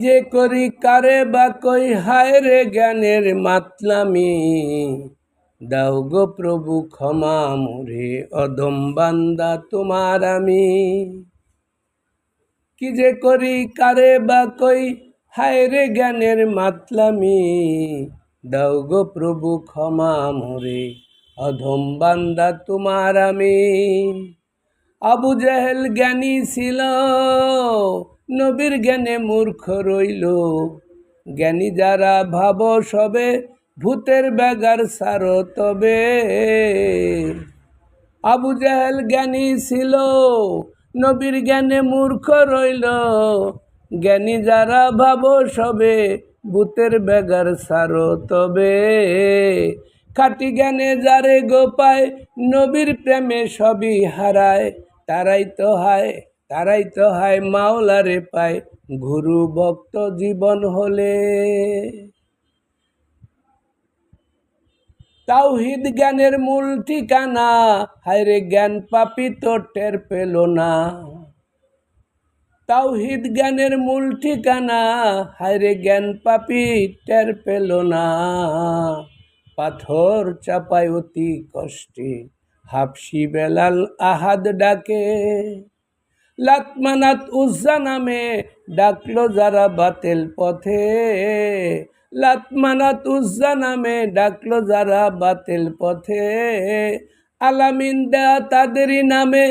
যে করি কারে বা কই, হায় রে জ্ঞানের মাতলামি। দাও গো প্রভু ক্ষমা মোরে, অধম বান্দা তোমার আমি। কি যে করি কারে বা কই, হায় রে জ্ঞানের মাতলামি। দাও গো প্রভু ক্ষমা মোরে, অধম বান্দা তোমার আমি। আবু জাহেল জ্ঞানী ছিল নবীর জ্ঞানে মূর্খ রইল। জ্ঞানী যারা ভাব সবে, ভূতের ব্যাগার সার তবে। আবু জাহেল জ্ঞানী ছিল, নবীর জ্ঞানে মূর্খ রইল। জ্ঞানী যারা ভাব সবে, ভূতের ব্যাগার সার তবে। খাটি জ্ঞানে যারে গোপায়, নবীর প্রেমে সবই হারায়, তারাই তো হায়। তারাই তো হায় মাওলারে পায়, গুরু ভক্ত জীবন হলে। তাওহিদ জ্ঞানের মূল ঠিকানা হায়রে জ্ঞান পাপি তো টের পেল না। তাওহিদ জ্ঞানের মূল ঠিকানা হায়রে জ্ঞান পাপি টের পেল না। পাথর চাপায় অতি কষ্টে, হাফসি বেলাল আহাদ ডাকে। লাতমানাত উজ্জা নামে ডাকলো যারা বাতেল পথে। লাতমানাত উজ্জা নামে ডাকলো যারা বাতেল পথে। আলামিন তাদেরই নামে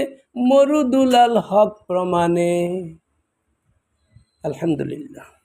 মরুদুলাল হক প্রমাণে। আলহামদুলিল্লাহ।